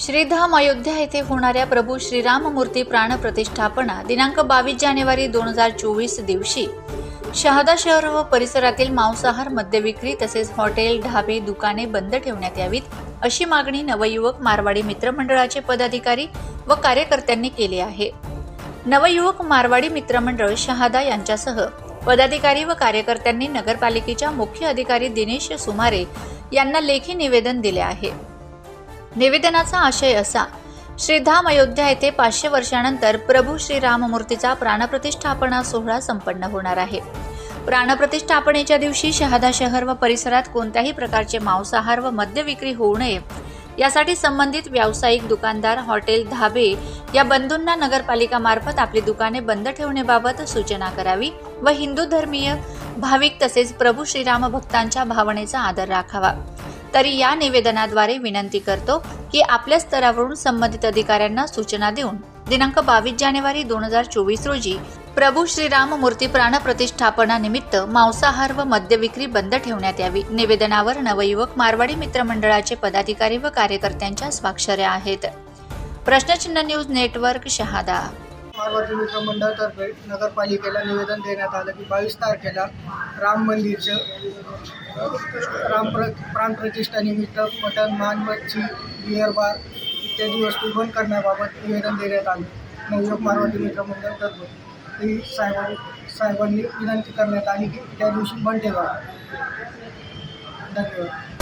श्रीधाम अयोध्या येथे होणाऱ्या प्रभू श्रीराम मूर्ती प्राणप्रतिष्ठापना दिनांक बावीस जानेवारी दोन हजार चोवीस दिवशी. शहादा शहर व परिसरातील मांसाहार मद्यविक्री तसेच हॉटेल ढाबे दुकाने बंद ठेवण्यात यावीत अशी मागणी नवयुवक मारवाडी मित्रमंडळाचे पदाधिकारी व कार्यकर्त्यांनी केली आहे. नवयुवक मारवाडी मित्रमंडळ शहादा यांच्यासह पदाधिकारी व कार्यकर्त्यांनी नगरपालिकेच्या मुख्य अधिकारी दिनेश सुमारे यांना लेखी निवेदन दिले आहे. निवेदनाचा आशय असा. श्रीधाम अयोध्या येथे पाचशे वर्षानंतर प्रभू श्रीराममूर्तीचा प्राणप्रतिष्ठापना सोहळा संपन्न होणार आहे. प्राणप्रतिष्ठापनेच्या दिवशी शहादा शहर व परिसरात कोणत्याही प्रकारचे मांसाहार व मद्य विक्री होऊ नये यासाठी संबंधित व्यावसायिक दुकानदार हॉटेल धाबे या बंधूंना नगरपालिकामार्फत आपली दुकाने बंद ठेवण्याबाबत सूचना करावी व हिंदू धर्मीय भाविक तसेच प्रभू श्रीराम भक्तांच्या भावनेचा आदर राखावा. तरी या निवेदनाद्वारे विनंती करतो की आपल्या स्तरावरून संबंधित अधिकाऱ्यांना सूचना देऊन दिनांक बावीस जानेवारी दोन हजार चोवीस रोजी प्रभू श्रीराम मूर्ती प्राण मांसाहार व मद्य विक्री बंद ठेवण्यात यावी. निवेदनावर नवयुवक मारवाडी मित्रमंडळाचे पदाधिकारी व कार्यकर्त्यांच्या स्वाक्षऱ्या आहेत. प्रश्नचिन्ह न्यूज नेटवर्क शहादा पार्वती मित्र मंडळातर्फे नगरपालिकेला निवेदन देण्यात आलं की बावीस तारखेला राम मंदिरचं राम प्र प्राणप्रतिष्ठानिमित्त मटण मान मच्छी बिअर बार इत्यादी वस्तू बंद करण्याबाबत निवेदन देण्यात आलं. नवयुवक पार्वती मित्र मंडळातर्फे ही साहेबांनी साहेबांनी विनंती करण्यात आली की त्या दिवशी बंद ठेवा. धन्यवाद.